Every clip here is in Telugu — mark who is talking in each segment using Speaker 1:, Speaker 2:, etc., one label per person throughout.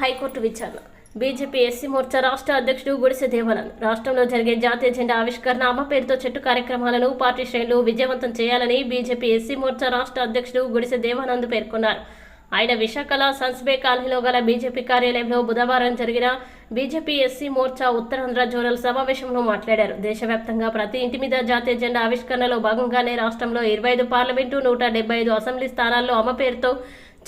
Speaker 1: హైకోర్టు విచారణ. బీజేపీ ఎస్సీ మోర్చా రాష్ట్ర అధ్యక్షుడు గుడిసె దేవానంద్ రాష్ట్రంలో జరిగే జాతీయ జెండా ఆవిష్కరణ అమ్మ పేరుతో చెట్టు కార్యక్రమాలను పార్టీ శ్రేణులు విజయవంతం చేయాలని బీజేపీ ఎస్సీ మోర్చా రాష్ట్ర అధ్యక్షుడు గుడిసె దేవానంద్ పేర్కొన్నారు. ఆయన విశాఖలో సన్స్బే కాలనీలో గల బీజేపీ కార్యాలయంలో బుధవారం జరిగిన BJP SC Morcha Uttarandhra zonal సమావేశంలో మాట్లాడారు. దేశవ్యాప్తంగా ప్రతి ఇంటి మీద జాతీయ జెండా ఆవిష్కరణలో భాగంగానే రాష్ట్రంలో ఇరవై ఐదు పార్లమెంటు నూట డెబ్బై ఐదు అసెంబ్లీ స్థానాల్లో అమ్మ పేరుతో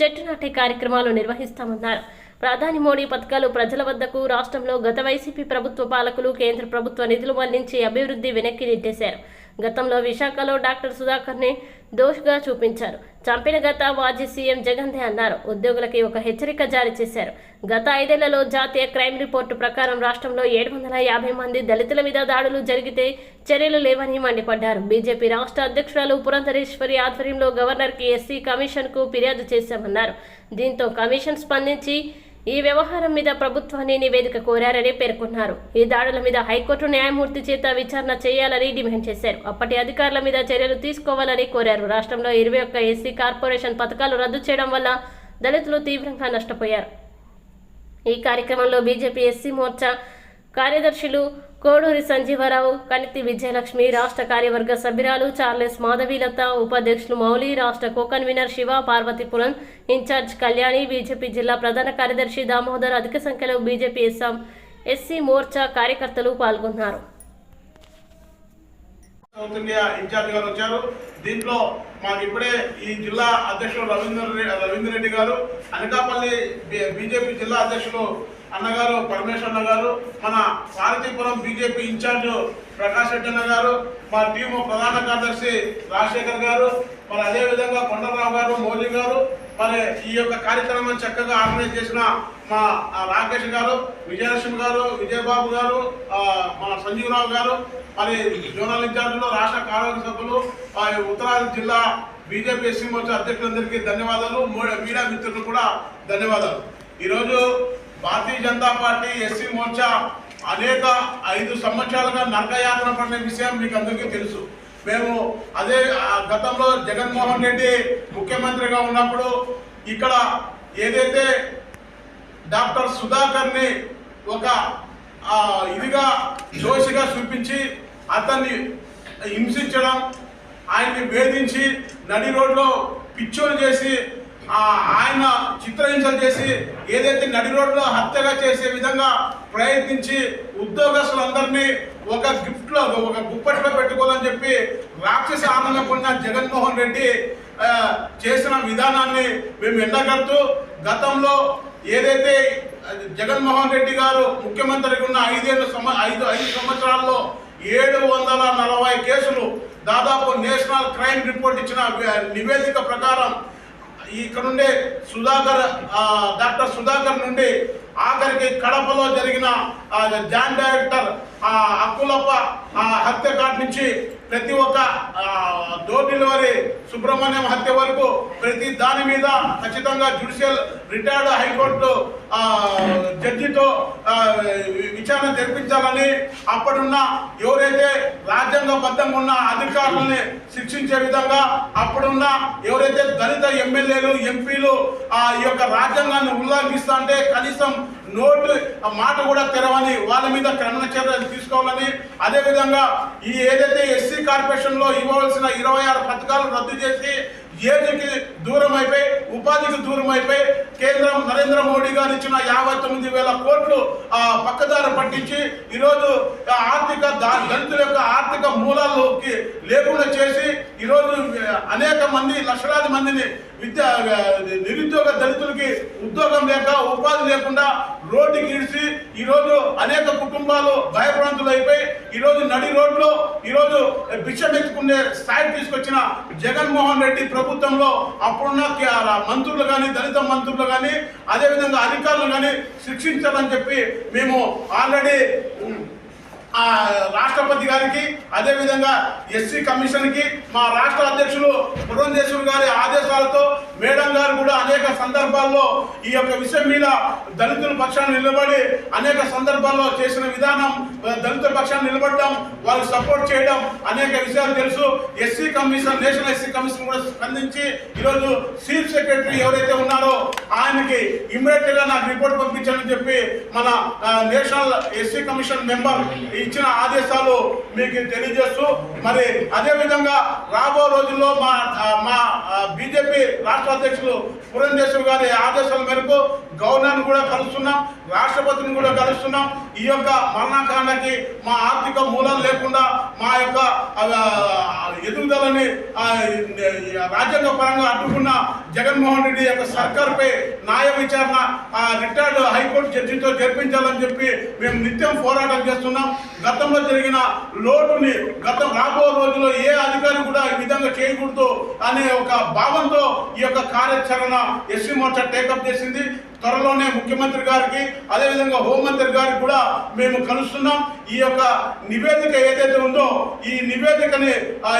Speaker 1: చెట్టు నాటే కార్యక్రమాలు నిర్వహిస్తామన్నారు. ప్రధాని మోడీ పథకాలు ప్రజల వద్దకు రాష్ట్రంలో గత వైసీపీ ప్రభుత్వ పాలకులు కేంద్ర ప్రభుత్వ నిధులు మళ్ళించి అభివృద్ధి వెనక్కి నెట్టేశారు. గతంలో విశాఖలో డాక్టర్ సుధాకర్ని దోషుగా చూపించారు. చంపిన గత మాజీ సీఎం జగన్దే అన్నారు. ఉద్యోగులకి ఒక హెచ్చరిక జారీ చేశారు. గత ఐదేళ్ళలో జాతీయ క్రైమ్ రిపోర్టు ప్రకారం రాష్ట్రంలో ఏడు వందల యాభై మంది దళితుల మీద దాడులు జరిగితే చర్యలు లేవని మండిపడ్డారు. బీజేపీ రాష్ట్ర అధ్యక్షురాలు పురంధరేశ్వరి ఆధ్వర్యంలో గవర్నర్కి ఎస్సీ కమిషన్కు ఫిర్యాదు చేశామన్నారు. దీంతో కమిషన్ స్పందించి ఈ వ్యవహారం మీద ప్రభుత్వాన్ని నివేదిక కోరారని పేర్కొన్నారు. ఈ దాడుల మీద హైకోర్టు న్యాయమూర్తి చేత విచారణ చేయాలని డిమాండ్ చేశారు. అప్పటి అధికారుల మీద చర్యలు తీసుకోవాలని కోరారు. రాష్ట్రంలో ఇరవై ఒక్క ఎస్సీ కార్పొరేషన్ పథకాలు రద్దు చేయడం వల్ల దళితులు తీవ్రంగా నష్టపోయారు. ఈ కార్యక్రమంలో బీజేపీ ఎస్సీ మోర్చా కార్యదర్శులు కోడూరి సంజీవరావు కణితి విజయలక్ష్మి రాష్ట్ర కార్యవర్గ సభ్యురాలు చార్లెస్ మాధవీలత ఉపాధ్యక్షులు మౌలి రాష్ట్ర coconvener Shiva Parvathipuram incharge Kalyani BJP జిల్లా ప్రధాన కార్యదర్శి దామోదర్ అధిక సంఖ్యలో బీజేపీ ఎస్ఎం ఎస్సీ మోర్చా కార్యకర్తలు పాల్గొన్నారు.
Speaker 2: ఇన్ఛార్జ్ గారు వచ్చారు. దీంట్లో మాకు ఇప్పుడే ఈ జిల్లా అధ్యక్షుడు రవీంద్ర రవీంద్ర రెడ్డి గారు అనకాపల్లి బీజేపీ జిల్లా అధ్యక్షుడు అన్నగారు పరమేశ్వర్ అన్న గారు మన పార్వతీపురం బీజేపీ ఇన్ఛార్జ్ ప్రకాష్ రెడ్డి అన్న గారు మా టీము ప్రధాన కార్యదర్శి రాజశేఖర్ గారు మరి అదేవిధంగా కొండరావు గారు మోదీ గారు మరి ఈ యొక్క కార్యక్రమం చక్కగా ఆర్గనైజ్ చేసిన మా రాకేష్ గారు విజయలక్ష్మి గారు విజయబాబు గారు మన సంజీవరావు గారు మరి జోనల్ ఇన్ఛార్జీలు రాష్ట్ర కార్యవర్గ సభ్యులు ఉత్తరాది జిల్లా బీజేపీ ఎస్సీ మోర్చా అధ్యక్షులందరికీ ధన్యవాదాలు. మీడియా మిత్రులకు కూడా ధన్యవాదాలు. ఈరోజు భారతీయ జనతా పార్టీ ఎస్సీ మోర్చా అనేక ఐదు సంవత్సరాలుగా నరకయాత్ర పడిన విషయం మీకు అందరికీ తెలుసు. మేము అదే గతంలో జగన్మోహన్ రెడ్డి ముఖ్యమంత్రిగా ఉన్నప్పుడు ఇక్కడ ఏదైతే డాక్టర్ సుధాకర్ని ఒక ఇదిగా దోషిగా చూపించి అతన్ని హింసించడం ఆయన్ని వేధించి నడి రోడ్లో పిచ్చోలు చేసి ఆయన చిత్రహింసలు చేసి ఏదైతే నడి రోడ్లో హత్యగా చేసే విధంగా ప్రయత్నించి ఉద్యోగస్తులందరినీ ఒక గిఫ్ట్లో ఒక గుప్పట్లో పెట్టుకోవాలని చెప్పి రాక్షస ఆనందం పొందిన జగన్మోహన్ రెడ్డి చేసిన విధానాన్ని మేము ఎండగడుతూ గతంలో ఏదైతే జగన్మోహన్ రెడ్డి గారు ముఖ్యమంత్రిగా ఉన్న ఐదేళ్ళు సంవ ఐదు ఐదు సంవత్సరాల్లో ఏడు వందల నలభై కేసులు దాదాపు నేషనల్ క్రైమ్ రిపోర్ట్ ఇచ్చిన నివేదిక ప్రకారం ఇక్కడ నుండి సుధాకర్ డాక్టర్ సుధాకర్ నుండి ఆఖరికి కడపలో జరిగిన జాయింట్ డైరెక్టర్ అక్కులప్ప హత్య నుంచి ప్రతి ఒక్క ఆ, డోర్ డెలివరీ సుబ్రహ్మణ్యం హత్య వరకు ప్రతి దాని మీద ఖచ్చితంగా జ్యుడిషియల్ రిటైర్డ్ హైకోర్టు జడ్జితో విచారణ జరిపించాలని అప్పుడున్న ఎవరైతే రాజ్యాంగబద్ధంగా ఉన్న అధికారులని శిక్షించే విధంగా అప్పుడున్న ఎవరైతే దళిత ఎమ్మెల్యేలు ఎంపీలు ఆ ఈ యొక్క రాజ్యాంగాన్ని ఉల్లంఘిస్తా అంటే కనీసం నోటు మాట కూడా తెరవని వాళ్ళ మీద క్రమణ చర్యలు తీసుకోవాలని అదేవిధంగా ఈ ఏదైతే ఎస్సీ కార్పొరేషన్లో ఇవ్వవలసిన ఇరవై ఆరు పథకాలు రద్దు చేసి ఏజ్కి దూరం అయిపోయి ఉపాధికి దూరం అయిపోయి కేంద్రం నరేంద్ర మోడీ గారు ఇచ్చిన యాభై తొమ్మిది వేల కోట్లు ఆ, పక్కదారి పట్టించి ఈరోజు ఆర్థిక దళితుల యొక్క ఆర్థిక మూలాల్లోకి లేకుండా చేసి ఈరోజు అనేక మంది లక్షలాది మందిని విద్య నిరుద్యోగ దళితులకి ఉద్యోగం లేక ఉపాధి లేకుండా రోడ్డుకి ఇడిచి ఈరోజు అనేక కుటుంబాలు భయభ్రాంతులు ఈరోజు నడి రోడ్లో ఈరోజు బిచ్చమెత్తుకునే స్థాయి తీసుకొచ్చిన జగన్మోహన్ రెడ్డి ప్రభుత్వంలో అప్పుడున్న మంత్రులు కానీ దళిత మంత్రులు కానీ అదేవిధంగా అధికారులు కానీ శిక్షించాలని చెప్పి మేము ఆల్రెడీ రాష్ట్రపతి గారికి అదేవిధంగా ఎస్సీ కమిషన్కి మా రాష్ట్ర అధ్యక్షులు పురంధేశ్వర్ గారి ఆదేశాలతో మేడం గారు కూడా అనేక సందర్భాల్లో ఈ యొక్క విషయం మీద దళితుల పక్షాన్ని నిలబడి అనేక సందర్భాల్లో చేసిన విధానం దళితుల పక్షాన్ని నిలబడడం వాళ్ళకి సపోర్ట్ చేయడం అనేక విషయాలు తెలుసు. SC commission national SC commission కూడా స్పందించి ఈరోజు చీఫ్ సెక్రటరీ ఎవరైతే ఉన్నారో ఆయనకి ఇమ్మీడియట్గా నాకు రిపోర్ట్ చెప్పి మన నేషనల్ ఎస్సీ కమిషన్ మెంబర్ ఇచ్చిన ఆదేశాలు మీకు తెలియజేస్తూ మరి అదేవిధంగా రాబో రోజుల్లో మా మా బీజేపీ రాష్ట్ర అధ్యక్షులు పురంధేశ్వర్ గారి ఆదేశాల మేరకు గవర్నర్ని కూడా కలుస్తున్నాం రాష్ట్రపతిని కూడా కలుస్తున్నాం. ఈ యొక్క మరణకాండకి మా ఆర్థిక మూలాలు లేకుండా మా యొక్క ఎదుగుదలని రాజ్యాంగ పరంగా అడ్డుకున్న జగన్మోహన్ రెడ్డి యొక్క సర్కార్పై న్యాయ విచారణ రిటైర్డ్ హైకోర్టు జడ్జితో జరిపించాలని చెప్పి మేము నిత్యం పోరాటం చేస్తున్నాం. గతంలో జరిగిన లోటుని గతం రాబో రోజుల్లో ఏ అధికారి కూడా ఈ విధంగా చేయకూడదు అనే ఒక భావంతో ఈ యొక్క కార్యాచరణ ఎస్సీ మోర్చా టేకప్ చేసింది. త్వరలోనే ముఖ్యమంత్రి గారికి అదేవిధంగా హోంమంత్రి గారికి కూడా మేము కలుస్తున్నాం. ఈ యొక్క నివేదిక ఏదైతే ఉందో ఈ నివేదికని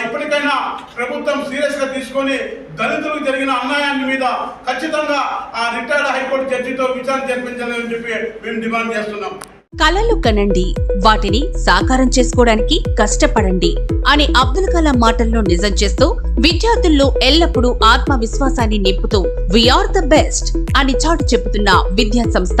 Speaker 2: ఇప్పటికైనా ప్రభుత్వం సీరియస్గా తీసుకొని దళితులకు జరిగిన అన్యాయాన్ని మీద ఖచ్చితంగా ఆ రిటైర్డ్ హైకోర్టు జడ్జితో విచారణ జరిపించాలని చెప్పి మేము డిమాండ్ చేస్తున్నాం.
Speaker 3: కలలు కనండి వాటిని సాకారం చేసుకోవడానికి కష్టపడండి అనే అబ్దుల్ కలాం మాటల్లో నిజం చేస్తూ విద్యార్థుల్లో ఎల్లప్పుడూ ఆత్మవిశ్వాసాన్ని నింపుతూ వీఆర్ ద బెస్ట్ అని చాటు చెబుతున్న విద్యా సంస్థ